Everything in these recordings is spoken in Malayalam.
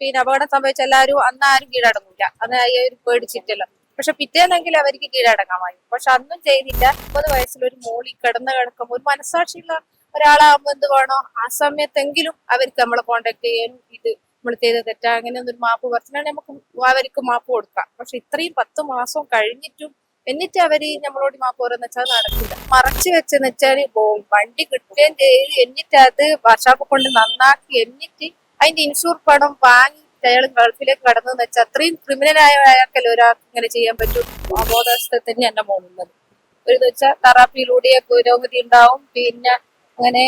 പിന്നെ അപകടം സംഭവിച്ച എല്ലാവരും അന്ന് ആരും കീഴടങ്ങൂല. അന്ന് ഒരു പേടിച്ചിട്ടല്ലോ. പക്ഷെ പിറ്റേന്നെങ്കിൽ അവർക്ക് കീഴടങ്ങാമായി പക്ഷെ അന്നും ചെയ്തില്ല. മുപ്പത് വയസ്സിലൊരു മോളി കിടന്ന് കിടക്കുമ്പോൾ ഒരു മനസാക്ഷിയുള്ള ഒരാളാകുമ്പോൾ എന്ത് വേണോ ആ സമയത്തെങ്കിലും അവർക്ക് നമ്മളെ കോണ്ടാക്ട് ചെയ്യാനും ഇത് നമ്മൾ ചെയ്ത തെറ്റാ അങ്ങനെ ഒന്നൊരു മാപ്പ് പറഞ്ഞാൽ നമുക്ക് അവർക്ക് മാപ്പ് കൊടുക്കാം. പക്ഷെ ഇത്രയും പത്ത് മാസം കഴിഞ്ഞിട്ടും എന്നിട്ട് അവർ നമ്മളോട് മാപ്പ് പറയുന്ന വെച്ചാൽ നടക്കില്ല. മറച്ചു വെച്ചെന്ന് വെച്ചാൽ വണ്ടി കിട്ടുകയും ചെയ്ത് എന്നിട്ട് അത് വർഷാപ്പ് കൊണ്ട് നന്നാക്കി എന്നിട്ട് അതിന്റെ ഇൻഷൂർ പണം വാങ്ങി അയാൾ ഗൾഫിലേക്ക് കടന്നു വെച്ചാൽ അത്രയും ക്രിമിനലായ അയാൾക്കല്ലേ ഒരാൾക്ക് ഇങ്ങനെ ചെയ്യാൻ പറ്റും? അബോധാവസ്ഥ തന്നെ എന്നെ പോകുന്നത് ഒരു വെച്ചാൽ തെറാപ്പിയിലൂടെ പുരോഗതി ഉണ്ടാവും. പിന്നെ അങ്ങനെ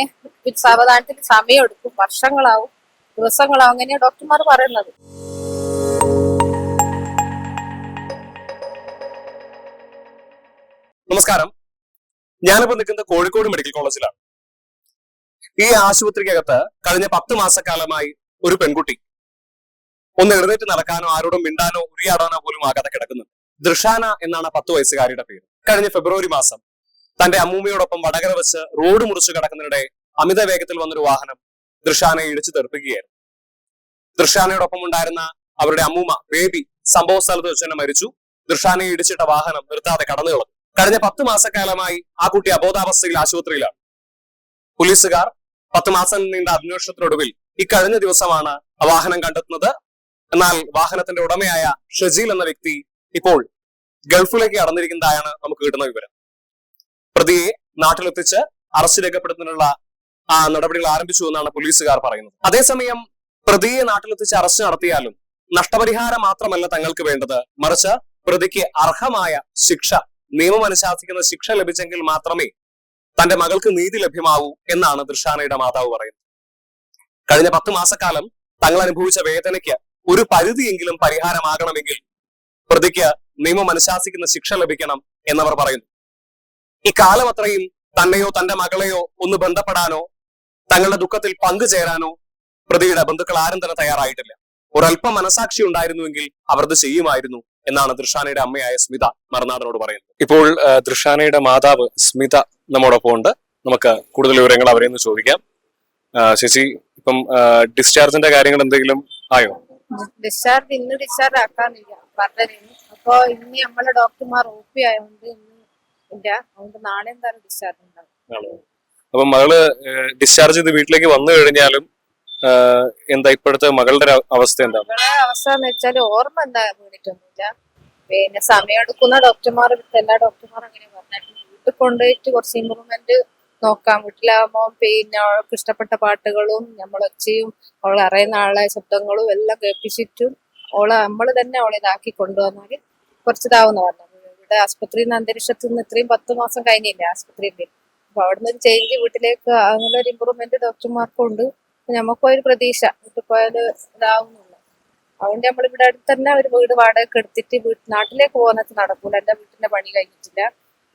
സാവധാനത്തിൽ സമയം എടുക്കും. വർഷങ്ങളാവും. ദിവസങ്ങളാവും. അങ്ങനെയാണ് ഡോക്ടർമാർ പറയുന്നത്. നമസ്കാരം. ഞാനിപ്പോ നിൽക്കുന്നത് കോഴിക്കോട് മെഡിക്കൽ കോളേജിലാണ്. ഈ ആശുപത്രിക്കകത്ത് കഴിഞ്ഞ പത്ത് മാസക്കാലമായി ഒരു പെൺകുട്ടി. ഒന്ന് എഴുന്നേറ്റ് നടക്കാനോ ആരോടും മിണ്ടാനോ ഉരിയാടാനോ പോലും ആകാതെ കിടക്കുന്നുണ്ട്. ദൃഷാന എന്നാണ് പത്ത് വയസ്സുകാരിയുടെ പേര്. കഴിഞ്ഞ ഫെബ്രുവരി മാസം തന്റെ അമ്മൂമ്മയോടൊപ്പം വടകര വെച്ച് റോഡ് മുറിച്ചു കിടക്കുന്നതിനിടെ അമിത വേഗത്തിൽ വന്നൊരു വാഹനം ദൃഷാനയെ ഇടിച്ചു തെറിപ്പിക്കുകയായിരുന്നു. ദൃഷാനയോടൊപ്പം ഉണ്ടായിരുന്ന അവരുടെ അമ്മൂമ്മ ബേബി സംഭവ സ്ഥലത്ത് വെച്ച് തന്നെ മരിച്ചു. ദൃഷാനയെ ഇടിച്ചിട്ട വാഹനം നിർത്താതെ കടന്നു കളഞ്ഞു കഴിഞ്ഞ പത്ത് മാസക്കാലമായി ആ കുട്ടി അബോധാവസ്ഥയിൽ ആശുപത്രിയിലാണ്. പോലീസുകാർ പത്ത് മാസം നീണ്ട അന്വേഷണത്തിനൊടുവിൽ ഇക്കഴിഞ്ഞ ദിവസമാണ് വാഹനം കണ്ടെത്തുന്നത്. എന്നാൽ വാഹനത്തിന്റെ ഉടമയായ ഷജീൽ എന്ന വ്യക്തി ഇപ്പോൾ ഗൾഫിലേക്ക് കടന്നിരിക്കുന്നതായാണ് നമുക്ക് കിട്ടുന്ന വിവരം. പ്രതിയെ നാട്ടിലെത്തിച്ച് അറസ്റ്റ് രേഖപ്പെടുത്തുന്നതിനുള്ള ആ നടപടികൾ ആരംഭിച്ചു എന്നാണ് പോലീസുകാർ പറയുന്നത്. അതേസമയം പ്രതിയെ നാട്ടിലെത്തിച്ച് അറസ്റ്റ് നടത്തിയാലും നഷ്ടപരിഹാരം മാത്രമല്ല തങ്ങൾക്ക് വേണ്ടത്. മറിച്ച് പ്രതിക്ക് അർഹമായ ശിക്ഷ നിയമം അനുശാസിക്കുന്ന ശിക്ഷ ലഭിച്ചെങ്കിൽ മാത്രമേ തന്റെ മകൾക്ക് നീതി ലഭ്യമാവൂ എന്നാണ് ദൃഷാനയുടെ മാതാവ് പറയുന്നത്. കഴിഞ്ഞ പത്ത് മാസക്കാലം തങ്ങൾ അനുഭവിച്ച വേദനയ്ക്ക് ഒരു പരിധിയെങ്കിലും പരിഹാരമാകണമെങ്കിൽ പ്രതിക്ക് നിയമം അനുശാസിക്കുന്ന ശിക്ഷ ലഭിക്കണം എന്നവർ പറയുന്നു. ഇക്കാലം അത്രയും തന്നെയോ തന്റെ മകളെയോ ഒന്ന് ബന്ധപ്പെടാനോ തങ്ങളുടെ ദുഃഖത്തിൽ പങ്കുചേരാനോ പ്രതിയുടെ ബന്ധുക്കൾ ആരും തന്നെ തയ്യാറായിട്ടില്ല. ഒരല്പം മനസാക്ഷി ഉണ്ടായിരുന്നുവെങ്കിൽ അവർ അത് ചെയ്യുമായിരുന്നു. എന്നാണ് ദൃഷാനയുടെ അമ്മയായ സ്മിത മറുനാടനോട് പറയുന്നത്. ഇപ്പോൾ ദൃഷാനയുടെ മാതാവ് സ്മിത നമ്മോടൊപ്പം ഉണ്ട്. നമുക്ക് കൂടുതൽ വിവരങ്ങൾ അവരെ ഒന്ന് ചോദിക്കാം. ശശി ചേച്ചി ഇപ്പം ഡിസ്ചാർജിന്റെ കാര്യങ്ങൾ എന്തെങ്കിലും ആയോ? ഡിസ്ചാർജ് ഇന്ന് ഡിസ്ചാർജ് ആക്കാനില്ല. പറഞ്ഞിരുന്നു അപ്പൊ ഇന്ന് നമ്മളെ ഡോക്ടർമാർ ഒ പി ആയതുകൊണ്ട് ഇന്ന് ഇല്ല. അതുകൊണ്ട് നാളെ എന്തായാലും ഡിസ്ചാർജ് ഉണ്ടാവും. അപ്പൊ മകൾ ഡിസ്ചാർജ് ചെയ്ത് വീട്ടിലേക്ക് വന്നു കഴിഞ്ഞാലും എന്താ ഇപ്പോഴത്തെ മകളുടെ അവസ്ഥ എന്താ? അവസ്ഥ എന്ന് വെച്ചാൽ ഓർമ്മ എന്താ വീണിട്ടൊന്നുമില്ല. പിന്നെ സമയം എടുക്കുന്ന ഡോക്ടർമാർ എല്ലാ ഡോക്ടർമാർ അങ്ങനെ പറഞ്ഞു വീട്ടിൽ കൊണ്ടുപോയിട്ട് കുറച്ച് ഇമ്പ്രൂവ്മെന്റ് നോക്കാം. വീട്ടിലാകുമ്പോൾ പിന്നെ അവൾക്ക് ഇഷ്ടപ്പെട്ട പാട്ടുകളും നമ്മളൊച്ചയും അവൾ അറിയുന്ന ആളെ ശബ്ദങ്ങളും എല്ലാം കേൾപ്പിച്ചിട്ടും അവളെ നമ്മൾ തന്നെ അവളെ ഇതാക്കി കൊണ്ടുവന്നാൽ കുറച്ച് ഇതാവുന്ന പറഞ്ഞത്. ഇവിടെ ആസ്പത്രിയിൽ നിന്ന് അന്തരീക്ഷത്തിൽ നിന്ന് ഇത്രയും പത്ത് മാസം കഴിഞ്ഞില്ലേ ആസ്പത്രിയിൽ അപ്പൊ അവിടെ നിന്ന് ചേഞ്ച് വീട്ടിലേക്ക് അങ്ങനെ ഒരു ഇമ്പ്രൂവ്മെന്റ് ഡോക്ടർമാർക്കും ഉണ്ട് നമുക്കും ഒരു പ്രതീക്ഷ വീട്ടിൽ ഇതാവുന്നുള്ളു. അതുകൊണ്ട് നമ്മൾ ഇവിടെ അടുത്ത് തന്നെ ഒരു വീട് വാടകയ്ക്ക് എടുത്തിട്ട് വീട്ട് നാട്ടിലേക്ക് പോകുന്നത് നടക്കൂല. എന്റെ വീട്ടിന്റെ പണി കഴിഞ്ഞിട്ടില്ല.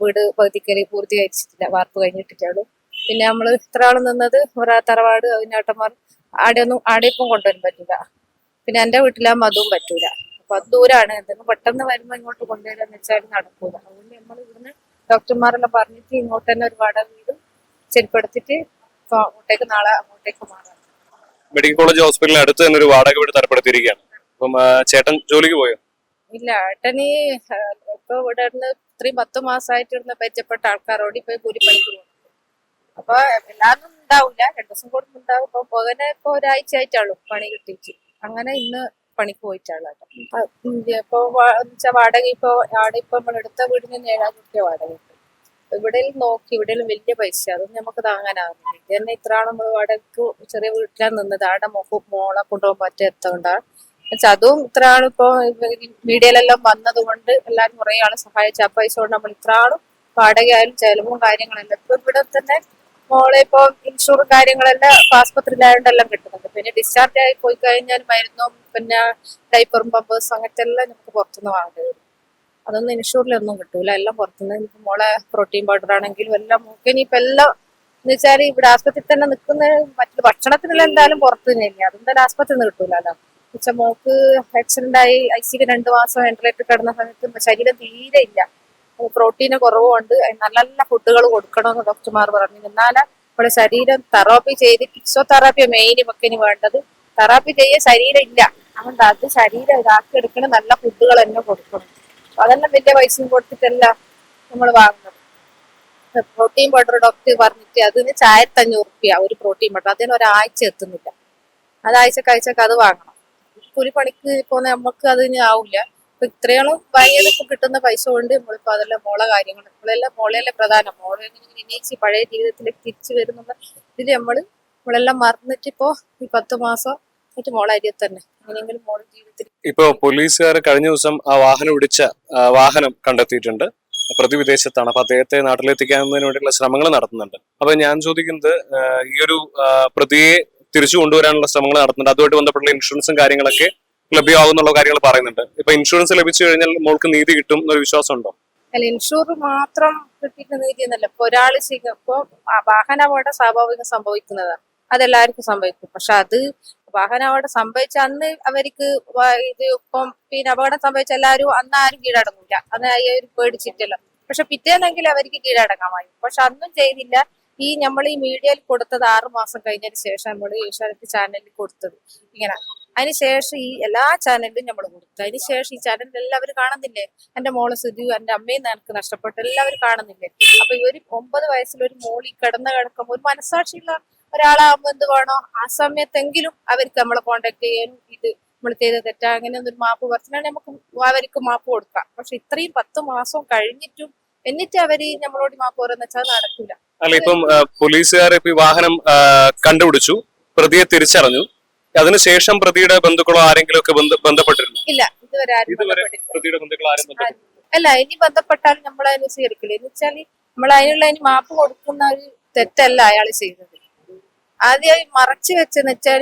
വീട് പകുതിക്കൽ പൂർത്തീകരിച്ചിട്ടില്ല വാർപ്പ് കഴിഞ്ഞിട്ടിട്ടുള്ളൂ പിന്നെ നമ്മൾ ഇത്ര ആൾ നിന്നത് ഒരാ തറവാട് അതിനേട്ടന്മാർ ആടെയൊന്നും ആടെ ഇപ്പം കൊണ്ടുവരാൻ പറ്റില്ല പിന്നെ എന്റെ വീട്ടിലാകുമ്പോൾ അതും പറ്റൂല. അപ്പൊ അത് ദൂരാണ്. എന്തെങ്കിലും പെട്ടെന്ന് വരുമ്പോ ഇങ്ങോട്ട് കൊണ്ടുവരാന്ന് വെച്ചാൽ നടക്കൂല. അതുകൊണ്ട് നമ്മൾ ഇവിടുന്ന് ഡോക്ടർമാരെല്ലാം പറഞ്ഞിട്ട് ഇങ്ങോട്ട് തന്നെ ഒരു വാടക വീട് ചെരുപ്പെടുത്തിട്ട് അങ്ങോട്ടേക്ക് നാളെ അങ്ങോട്ടേക്ക് മാറാം. മെഡിക്കൽ കോളേജ് ഹോസ്പിറ്റലിന് അടുത്ത് തന്നെ ഒരു വാടക വീട് തരപ്പെടുത്തിയിരിക്കുകയാണ്. അപ്പം ചേട്ടൻ ജോലിക്ക് പോയോ? ഇല്ല ഏട്ടന് ഇപ്പൊ ഇവിടെ ഇത്രയും പത്ത് മാസമായിട്ട് ഇരുന്ന് പരിചയപ്പെട്ട ആൾക്കാരോട് ഇപ്പൊ കൂലിപ്പണിക്ക് പോകും അപ്പൊ എല്ലാവരും ഉണ്ടാവില്ല രണ്ടു ദിവസം കൂടുമ്പോ ഉണ്ടാവും. ഇപ്പൊ പോകാനെ ഇപ്പൊ ഒരാഴ്ച ആയിട്ടാളൂ പണി കിട്ടിച്ച് അങ്ങനെ ഇന്ന് പണിക്ക് പോയിട്ടാണ് ഇപ്പൊ വാടക ഇപ്പൊ ആടെ ഇപ്പൊ നമ്മൾ എടുത്ത വീടിന് ഏഴാം റുപ്യ വാടക. കിട്ടും ഇവിടെ നോക്കി ഇവിടെ വലിയ പൈസ അതൊന്നും നമുക്ക് താങ്ങാനാവുന്നില്ല. ഇത് തന്നെ ഇത്ര ആൾ നമ്മൾ വടക്ക് ചെറിയ വീട്ടിലാണ് നിന്നത്. ആടെ മോക്ക് മോളെ കൊണ്ടുപോകാൻ പറ്റിയ എത്തോണ്ടാണ് അതും ഇത്ര ഇപ്പൊ മീഡിയയിലെല്ലാം വന്നത് കൊണ്ട് എല്ലാരും കുറെ ആളെ സഹായിച്ച ആ പൈസ കൊണ്ട് നമ്മൾ ഇത്ര ആളും വാടകയായാലും ചെലവും കാര്യങ്ങളെല്ലാം ഇപ്പൊ ഇവിടെ തന്നെ മോളെ ഇപ്പൊ ഇൻഷുറും കാര്യങ്ങളെല്ലാം ഇപ്പൊ ആസ്പത്രിയിലായോണ്ടെല്ലാം കിട്ടുന്നുണ്ട്. പിന്നെ ഡിസ്ചാർജ് ആയി പോയി കഴിഞ്ഞാൽ മരുന്നും പിന്നെ ഡൈപ്പറും പമ്പേഴ്സും അങ്ങനത്തെ എല്ലാം നമുക്ക് പുറത്തുനിന്ന് വാങ്ങേണ്ടി വരും. അതൊന്നും ഇൻഷൂറിലൊന്നും കിട്ടൂല. എല്ലാം പുറത്തുനിന്ന് മോളെ പ്രോട്ടീൻ പൗഡർ ആണെങ്കിലും എല്ലാം നമുക്ക് ഇനിയിപ്പോ എല്ലാം എന്ന് വെച്ചാൽ ഇവിടെ ആസ്പത്രിയിൽ തന്നെ നിൽക്കുന്ന മറ്റു ഭക്ഷണത്തിനെല്ലാം എന്തായാലും പുറത്തു തന്നെയില്ല അതെന്തായാലും ആസ്പത്രിയിൽ നിന്ന് കിട്ടൂലല്ലോ ഉച്ച മോക്ക് ആക്സിഡന്റ് ആയി ഐ സിക്ക് രണ്ട് മാസം വെന്റിലേറ്റർ കിടന്ന സമയത്ത് ശരീരം തീരെ ഇല്ല. പ്രോട്ടീന് കുറവുണ്ട്. നല്ല നല്ല ഫുഡുകൾ കൊടുക്കണമെന്ന് ഡോക്ടർമാർ പറഞ്ഞു. എന്നാലേ നമ്മുടെ ശരീരം തെറാപ്പി ചെയ്ത് ഫിക്സോ തെറാപ്പിയോ മെയിൻ ഒക്കെ ഇനി വേണ്ടത്. തെറാപ്പി ചെയ്യാൻ ശരീരം ഇല്ല. അതുകൊണ്ട് അത് ശരീരം ഇതാക്കി എടുക്കണ നല്ല ഫുഡുകൾ തന്നെ കൊടുക്കണം. അതെല്ലാം വലിയ പൈസയും കൊടുത്തിട്ടല്ല നമ്മൾ വാങ്ങുന്നത്. പ്രോട്ടീൻ പൗഡർ ഡോക്ടർ പറഞ്ഞിട്ട് അതിന് ചായത്തഞ്ഞൂറ് റുപ്യ ഒരു പ്രോട്ടീൻ പൗഡർ അതിന് ഒരാഴ്ച എത്തുന്നില്ല. ആഴ്ച കഴിച്ചൊക്കെ അത് വാങ്ങണം. കൂലിപ്പണിക്ക് പോകുന്ന നമുക്ക് അതിന് ആവില്ല. അപ്പൊ ഇത്രയോളം ഇപ്പൊ കിട്ടുന്ന പൈസ കൊണ്ട് നമ്മളിപ്പോ അതെല്ലാം മോളെ കാര്യങ്ങൾ നമ്മളെല്ലാം മോളെല്ലാം പ്രധാനം. മോളെ ഇനിയിച്ച് പഴയ ജീവിതത്തിലേക്ക് തിരിച്ചു വരുന്നുള്ള ഇതിൽ നമ്മൾ നമ്മളെല്ലാം മറന്നിട്ടിപ്പോ ഈ പത്ത് മാസം എന്നിട്ട് മോളെ അരിയെ തന്നെ. എങ്ങനെയെങ്കിലും മോളെ ജീവിതത്തിൽ ഇപ്പോ പോലീസുകാർ കഴിഞ്ഞ ദിവസം ആ വാഹനം ഇടിച്ച വാഹനം കണ്ടെത്തിയിട്ടുണ്ട്. പ്രതി വിദേശത്താണ്. അപ്പൊ അദ്ദേഹത്തെ നാട്ടിലെത്തിക്കുന്നതിന് വേണ്ടിയുള്ള ശ്രമങ്ങൾ നടത്തുന്നുണ്ട്. അപ്പൊ ഞാൻ ചോദിക്കുന്നത് ഈ ഒരു പ്രതിയെ തിരിച്ചു കൊണ്ടുവരാനുള്ള ശ്രമങ്ങൾ നടത്തുന്നുണ്ട്. അതുമായിട്ട് ബന്ധപ്പെട്ട ഇൻഷുറൻസും കാര്യങ്ങളൊക്കെ ലഭ്യമാകുന്നുള്ള കാര്യങ്ങൾ പറയുന്നുണ്ട്. ഇപ്പൊ ഇൻഷുറൻസ് ലഭിച്ചു കഴിഞ്ഞാൽ മോൾക്ക് നീതി കിട്ടും എന്നൊരു വിശ്വാസം ഉണ്ടോ അല്ല ഇൻഷുർ മാത്രം കിട്ടിയിട്ട് നീതി എന്നല്ല. ഇപ്പൊ ഒരാൾ ആ വാഹനാപകടം സ്വാഭാവികം സംഭവിക്കുന്നതാണ്. അതെല്ലാവർക്കും സംഭവിക്കും. പക്ഷെ അത് വാഹനാപകടം സംഭവിച്ച അന്ന് അവർക്ക് ഇത് ഇപ്പം പിന്നെ അപകടം സംഭവിച്ച എല്ലാവരും അന്ന് ആരും കീഴടങ്ങില്ല അന്ന് അവർ പേടിച്ചിട്ടല്ലോ. പക്ഷെ പിറ്റേന്നെങ്കിൽ അവർക്ക് കീഴടങ്ങാമായി പക്ഷെ അന്നും ചെയ്തില്ല. ഈ നമ്മൾ ഈ മീഡിയയിൽ കൊടുത്തത് ആറു മാസം കഴിഞ്ഞതിന് ശേഷം നമ്മൾ ഏഷ്യാനെറ്റ് ചാനലിൽ കൊടുത്തത്. ഇങ്ങനെ. അതിനുശേഷം ഈ എല്ലാ ചാനലിലും നമ്മൾ കൊടുത്തു. അതിനുശേഷം ഈ ചാനലിൽ എല്ലാവരും കാണുന്നില്ലേ? എന്റെ മോൾ സുധു എന്റെ അമ്മയും എനിക്ക് നഷ്ടപ്പെട്ടു. എല്ലാവരും കാണുന്നില്ലേ? അപ്പൊ ഈ ഒരു ഒമ്പത് വയസ്സിൽ ഒരു മോളി കിടന്ന കിടക്കുമ്പോൾ ഒരു മനസാക്ഷിയുള്ള ഒരാളാകുമ്പോൾ എന്ത് വേണോ ആ സമയത്തെങ്കിലും അവർക്ക് നമ്മളെ കോണ്ടാക്ട് ചെയ്യാനും ഇത് നമ്മൾ ചെയ്ത തെറ്റാ അങ്ങനെ ഒരു മാപ്പ് പറഞ്ഞാൽ നമുക്ക് അവർക്ക് മാപ്പ് കൊടുക്കാം. പക്ഷെ ഇത്രയും പത്ത് മാസം കഴിഞ്ഞിട്ടും എന്നിട്ട് അവർ നമ്മളോട് മാപ്പ് പറയുന്ന വെച്ചാൽ നടക്കില്ല അല്ല ഇപ്പം പോലീസുകാർ ഇപ്പൊ ഈ വാഹനം കണ്ടുപിടിച്ചു പ്രതിയെ തിരിച്ചറിഞ്ഞു. അതിനുശേഷം പ്രതിയുടെ ബന്ധുക്കളോ ആരെങ്കിലും ഒക്കെ ബന്ധപ്പെട്ടിരുന്നു? ഇല്ല ഇതുവരെ ആരും ഇതുവരെ പ്രതിയുടെ ബന്ധുക്കൾ ആരും അല്ല ഇനി ബന്ധപ്പെട്ടാൽ നമ്മൾ അതിന് സ്വീകരിക്കില്ല. എന്ന് വെച്ചാൽ നമ്മൾ അതിനുള്ള ഇനി മാപ്പ് കൊടുക്കുന്ന ഒരു തെറ്റല്ല അയാൾ ചെയ്തത്. ആദ്യമായി മറച്ചു വെച്ചെന്ന് വെച്ചാൽ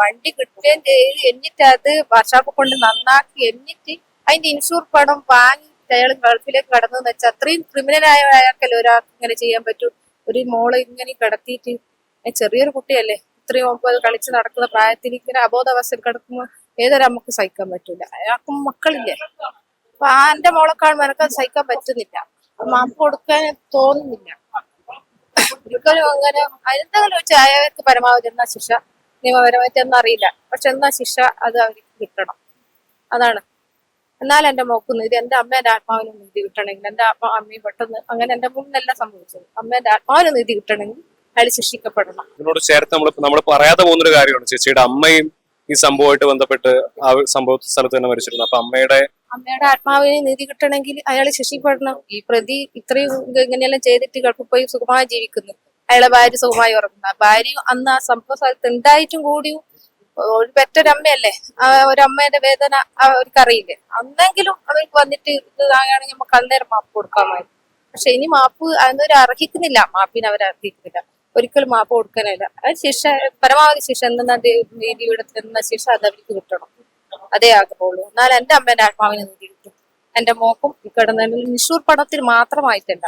വണ്ടി കിട്ടുകയും ചെയ്ത്. എന്നിട്ട് അത് വർഷാപ്പ് കൊണ്ട് നന്നാക്കി. എന്നിട്ട് അതിന്റെ ഇൻഷൂർ പണം വാങ്ങി അയാൾ ഗൾഫിലേക്ക് കടന്നു എന്ന് വെച്ചാൽ അത്രയും ക്രിമിനലായ അയാൾക്കല്ലേ ഒരാൾക്ക് ഇങ്ങനെ ചെയ്യാൻ പറ്റൂ? ഒരു മോളെ ഇങ്ങനെ കിടത്തിയിട്ട് ചെറിയൊരു കുട്ടിയല്ലേ ഇത്രയും ഒമ്പത് കളിച്ച് നടക്കുന്ന പ്രായത്തിൽ ഇങ്ങനെ അബോധാവസ്ഥയിൽ കിടക്കുമ്പോൾ ഏതൊരമ്മക്ക് സഹിക്കാൻ പറ്റൂല? അയാൾക്കും മക്കളില്ലേ? അപ്പൊ ആന്റെ മോളെ കാണുമ്പോൾ എനക്കത് സഹിക്കാൻ പറ്റുന്നില്ല. മാപ്പ് കൊടുക്കാൻ തോന്നുന്നില്ല. ഒരിക്കലും അങ്ങനെ എന്തെങ്കിലും വെച്ചാൽ അയാൾക്ക് പരമാവധി എന്നാ ശിക്ഷ? നിയമപരമായിട്ട് എന്നാ അറിയില്ല. പക്ഷെ എന്നാ ശിക്ഷ അത് അവർക്ക് കിട്ടണം. അതാണ്. എന്നാൽ എന്റെ മോക്ക് ഇത് എന്റെ അമ്മേന്റെ ആത്മാവിന് നീതി കിട്ടണമെങ്കിൽ എന്റെ അമ്മ അമ്മയും പെട്ടെന്ന് അങ്ങനെ എന്റെ മുന്നല്ല സംഭവിച്ചത്. അമ്മേന്റെ ആത്മാവിന് നീതി കിട്ടണമെങ്കിൽ അയാൾ ശിക്ഷിക്കപ്പെടണം. ഇതിനോട് ചേർത്ത് നമ്മൾ നമ്മൾ പറയാതെ പോകുന്നൊരു കാര്യമാണ്. ചേച്ചിയുടെ അമ്മയും ഈ സംഭവമായിട്ട് ബന്ധപ്പെട്ട് ആ സംഭവ സ്ഥലത്ത് തന്നെ മരിച്ചിരുന്നു. അപ്പൊ അമ്മയുടെ അമ്മയുടെ ആത്മാവിനെ നീതി കിട്ടണമെങ്കിൽ അയാൾ ശിക്ഷിക്കപ്പെടണം ഈ പ്രതി ഇത്രയും ഇത് ഇങ്ങനെയെല്ലാം ചെയ്തിട്ട് ഗൾഫിൽ പോയി സുഖമായി ജീവിക്കുന്നു. അയാളെ ഭാര്യ സുഖമായി ഉറങ്ങുന്നു. ഭാര്യ അന്ന് ആ സംഭവ സ്ഥലത്ത് ഉണ്ടായിട്ടും കൂടിയും ഒരു പെറ്റൊരമ്മയല്ലേ? ആ ഒരമ്മയുടെ വേദന അവർക്കറിയില്ലേ? അന്നെങ്കിലും അവർക്ക് വന്നിട്ട് ഇത് ആണെങ്കിൽ നമുക്ക് അന്നേരം മാപ്പ് കൊടുക്കാമായിരുന്നു. പക്ഷെ ഇനി മാപ്പ് അതൊന്നും അർഹിക്കുന്നില്ല. മാപ്പിനെ അവർ അർഹിക്കുന്നില്ല. ഒരിക്കലും മാപ്പ് കൊടുക്കാനില്ല അത് ശിക്ഷ പരമാവധി ശിക്ഷ എന്തെന്നാ നീതിയുടെ എന്ന ശിക്ഷ അത് അവർക്ക് കിട്ടണം. അതേ ആകുള്ളൂ എന്നാൽ എന്റെ അമ്മേന്റെ ആത്മാവിനെ നീതി കിട്ടും. എന്റെ മോക്കും ഈ കിടന്ന ഇൻഷൂർ പണത്തിൽ മാത്രമായിട്ടല്ല.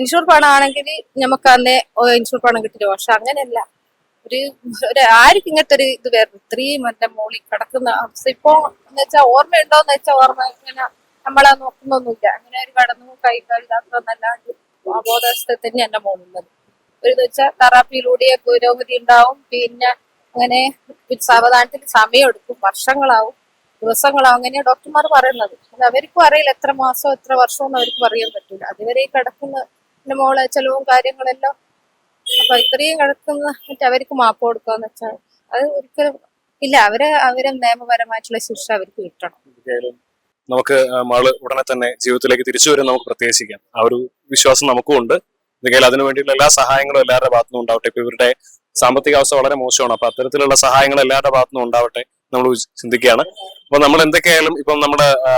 ഇൻഷൂർ പണമാണെങ്കിൽ നമുക്ക് അന്നേ ഇൻഷൂർ പണം കിട്ടില്ല. പക്ഷെ അങ്ങനെയല്ല. ഒരു ഒരു ആർക്കും ഇങ്ങനത്തെ ഒരു ഇത് വേറെ ഇത്രയും എന്റെ മോളിൽ കിടക്കുന്ന അവസ്ഥ. ഇപ്പോ എന്ന് വെച്ചാൽ ഓർമ്മയുണ്ടോന്ന് വെച്ചാൽ ഓർമ്മ ഇങ്ങനെ നമ്മളെ നോക്കുന്നൊന്നുമില്ല. അങ്ങനെ ഒരു കടന്നു കൈ കഴുതാത്തന്നല്ലാണ്ട് അബോധാവസ്ഥ തന്നെ എന്റെ മോളുള്ളത്. ഒരു വെച്ചാൽ തെറാപ്പിയിലൂടെ പുരോഗതി ഉണ്ടാവും. പിന്നെ അങ്ങനെ സാവധാനത്തിൽ സമയം എടുക്കും വർഷങ്ങളാവും. ദിവസങ്ങളാവും. അങ്ങനെയാണ് ഡോക്ടർമാർ പറയുന്നത്. അത് അവർക്കും അറിയില്ല എത്ര മാസം എത്ര വർഷം ഒന്നും അവർക്ക് പറയാൻ പറ്റില്ല. അതുവരെ കിടക്കുന്ന മോളെ ചെലവും കാര്യങ്ങളെല്ലാം അപ്പൊ ഇത്രയും കിടക്കുന്ന അവർക്ക് മാപ്പ് കൊടുക്കാന്ന് വെച്ചാൽ അത് ഒരിക്കലും ഇല്ല. അവരെ അവരെ നിയമപരമായിട്ടുള്ള ശിക്ഷ അവർക്ക് കിട്ടണം. നമുക്ക് മാൾ ഉടനെ തന്നെ ജീവിതത്തിലേക്ക് തിരിച്ചു വരും നമുക്ക് പ്രത്യേകിക്കാം ആ ഒരു വിശ്വാസം നമുക്കും ഉണ്ട് എന്തെങ്കിലും അതിനു വേണ്ടിയുള്ള എല്ലാ സഹായങ്ങളും എല്ലാവരുടെ ഭാഗത്തുനിന്നും ഉണ്ടാവട്ടെ. ഇപ്പൊ ഇവരുടെ സാമ്പത്തിക അവസ്ഥ വളരെ മോശമാണ്. അപ്പൊ അത്തരത്തിലുള്ള സഹായങ്ങൾ എല്ലാവരുടെ ഭാഗത്തുനിന്നും ഉണ്ടാവട്ടെ നമ്മൾ ചിന്തിക്കുകയാണ്. അപ്പൊ നമ്മൾ എന്തൊക്കെയായാലും ഇപ്പം നമ്മുടെ ആ,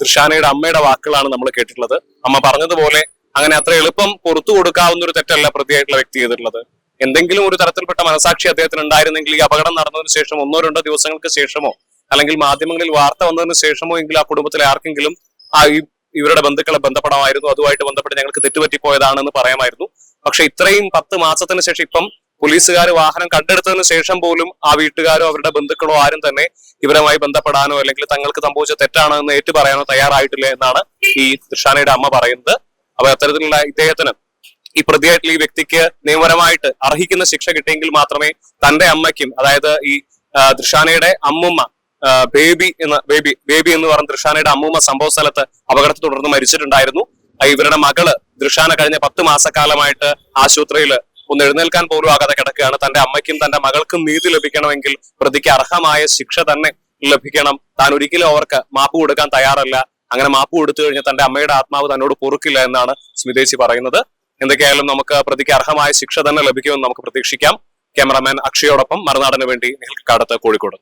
ദൃശാനയുടെ അമ്മയുടെ വാക്കുകളാണ് നമ്മൾ കേട്ടിട്ടുള്ളത്. അമ്മ പറഞ്ഞതുപോലെ അങ്ങനെ അത്ര എളുപ്പം പുറത്തു കൊടുക്കാവുന്ന ഒരു തെറ്റല്ല പ്രതിയായിട്ടുള്ള വ്യക്തി ചെയ്തിട്ടുള്ളത്. എന്തെങ്കിലും ഒരു തരത്തിൽപ്പെട്ട മനസാക്ഷി അദ്ദേഹത്തിന് ഉണ്ടായിരുന്നെങ്കിൽ ഈ അപകടം നടന്നതിന് ശേഷം ഒന്നോ രണ്ടോ ദിവസങ്ങൾക്ക് ശേഷമോ അല്ലെങ്കിൽ മാധ്യമങ്ങളിൽ വാർത്ത വന്നതിന് ശേഷമോ എങ്കിലും ആ കുടുംബത്തിലെ ആർക്കെങ്കിലും ആ ഈ ഇവരുടെ ബന്ധുക്കളെ ബന്ധപ്പെടാമായിരുന്നു. അതുമായിട്ട് ബന്ധപ്പെട്ട് ഞങ്ങൾക്ക് തെറ്റുപറ്റിപ്പോയതാണെന്ന് പറയാമായിരുന്നു. പക്ഷെ ഇത്രയും പത്ത് മാസത്തിന് ശേഷം ഇപ്പം പോലീസുകാർ വാഹനം കണ്ടെടുത്തതിന് ശേഷം പോലും ആ വീട്ടുകാരോ അവരുടെ ബന്ധുക്കളോ ആരും തന്നെ ഇവരുമായി ബന്ധപ്പെടാനോ അല്ലെങ്കിൽ തങ്ങൾക്ക് സംഭവിച്ച തെറ്റാണെന്ന് ഏറ്റു പറയാനോ തയ്യാറായിട്ടില്ല എന്നാണ് ഈ തൃഷാനയുടെ അമ്മ പറയുന്നത്. അപ്പൊ അത്തരത്തിലുള്ള ഇദ്ദേഹത്തിന് ഈ പ്രതിയായിട്ടുള്ള ഈ വ്യക്തിക്ക് നിയമപരമായിട്ട് അർഹിക്കുന്ന ശിക്ഷ കിട്ടിയെങ്കിൽ മാത്രമേ തന്റെ അമ്മയ്ക്കും അതായത് ഈ ദൃഷാനയുടെ അമ്മുമ്മ ബേബി എന്ന ബേബി ബേബി എന്ന് പറഞ്ഞ ദൃഷാനയുടെ അമ്മൂമ്മ സംഭവ സ്ഥലത്ത് അപകടത്തെ തുടർന്ന് മരിച്ചിട്ടുണ്ടായിരുന്നു. ഇവരുടെ മകൾ ദൃഷാന കഴിഞ്ഞ പത്ത് മാസക്കാലമായിട്ട് ആശുപത്രിയിൽ ഒന്ന് എഴുന്നേൽക്കാൻ പോലും ആകാതെ കിടക്കുകയാണ്. തന്റെ അമ്മയ്ക്കും തന്റെ മകൾക്കും നീതി ലഭിക്കണമെങ്കിൽ പ്രതിക്ക് അർഹമായ ശിക്ഷ തന്നെ ലഭിക്കണം. താൻ ഒരിക്കലും അവർക്ക് മാപ്പ് കൊടുക്കാൻ തയ്യാറല്ല. അങ്ങനെ മാപ്പ് കൊടുത്തു കഴിഞ്ഞാൽ തന്റെ അമ്മയുടെ ആത്മാവ് തന്നോട് പൊറുക്കില്ല എന്നാണ് സ്മിതേശി പറയുന്നത്. എന്തൊക്കെയായാലും നമുക്ക് പ്രതിക്ക് അർഹമായ ശിക്ഷ തന്നെ ലഭിക്കുമെന്ന് നമുക്ക് പ്രതീക്ഷിക്കാം. ക്യാമറാമാൻ അക്ഷയോടൊപ്പം മറുനാടന് വേണ്ടി നിൽക്കാടത്ത് കോഴിക്കോട്.